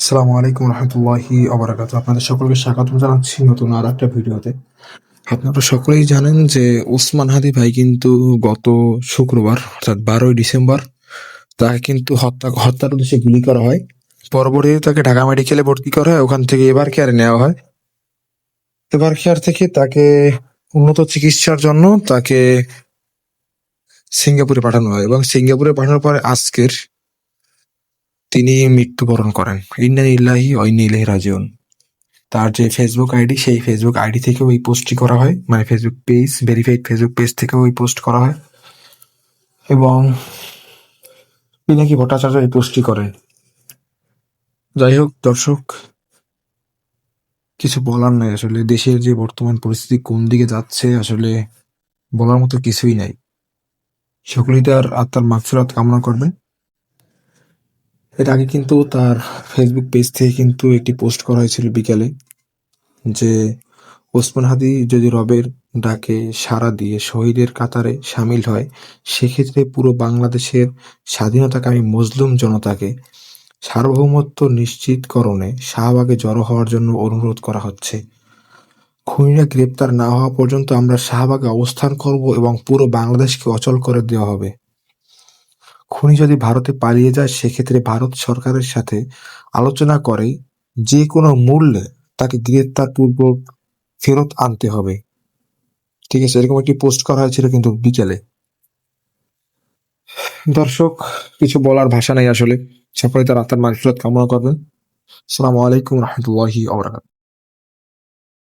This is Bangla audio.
আসসালামু আলাইকুম রহমতুল্লাহি আবরাকাত আপনাদের সকলকে স্বাগতম জানাচ্ছি নতুন আর একটা ভিডিওতে। আপনারা সকলেই জানেন যে ওসমান হাদি ভাই কিন্তু গত শুক্রবার, অর্থাৎ বারোই ডিসেম্বর, তাকে কিন্তু হত্যা, হত্যার উদ্দেশ্যে গুলি করা হয়। পরবর্তীতে তাকে ঢাকা মেডিকেলে ভর্তি করা হয়। ওখান থেকে এবার কেয়ারে নেওয়া হয়। এবার কেয়ার থেকে তাকে উন্নত চিকিৎসার জন্য তাকে সিঙ্গাপুরে পাঠানো হয় এবং সিঙ্গাপুরে পাঠানোর পরে আজকের তিনি মৃত্যুবরণ করেন। ইন্না ইল্লাহি ইন্না ইলাইহি রাজিউন। তার যে ফেসবুক আইডি সেই ফেসবুক আইডি থেকেও ওই পোস্টটি করা হয়। মানে Facebook page verified Facebook page থেকেও ওই পোস্ট করা হয়। এবং পিনাকি ভট্টাচার্য এই পোস্টটি করেন। যাই হোক, দর্শক, কিছু বলার নাই আসলে। দেশের যে বর্তমান পরিস্থিতি কোন দিকে যাচ্ছে আসলে বলার মতো কিছুই নাই। সকলেই তার আত্মার মাগফিরাত কামনা করবেন। এর আগে কিন্তু তার ফেসবুক পেজ থেকে কিন্তু একটি পোস্ট করা হয়েছিল বিকালে যে, ওসমান হাদি যদি রবের ডাকে সাড়া দিয়ে শহীদের কাতারে সামিল হয়, সেক্ষেত্রে পুরো বাংলাদেশের স্বাধীনতাকামী মজলুম জনতাকে সার্বভৌমত্ব নিশ্চিতকরণে শাহবাগে জড়ো হওয়ার জন্য অনুরোধ করা হচ্ছে। খুনিরা গ্রেপ্তার না হওয়া পর্যন্ত আমরা শাহবাগে অবস্থান করব এবং পুরো বাংলাদেশকে অচল করে দেওয়া হবে। খুনি যদি ভারতে পালিয়ে যায়, সেক্ষেত্রে ভারত সরকারের সাথে আলোচনা করে যে কোনো মূল্যে তাকে গ্রেপ্তার পূর্বক ফেরত আনতে হবে। ঠিক আছে, এরকম একটি পোস্ট করা হয়েছিল কিন্তু বিকেলে। দর্শক, কিছু বলার ভাষা নেই আসলে। সকলে তার আত্মার মানসিকতা কামনা করবেন। আসসালামু আলাইকুম রহমতুল্লাহি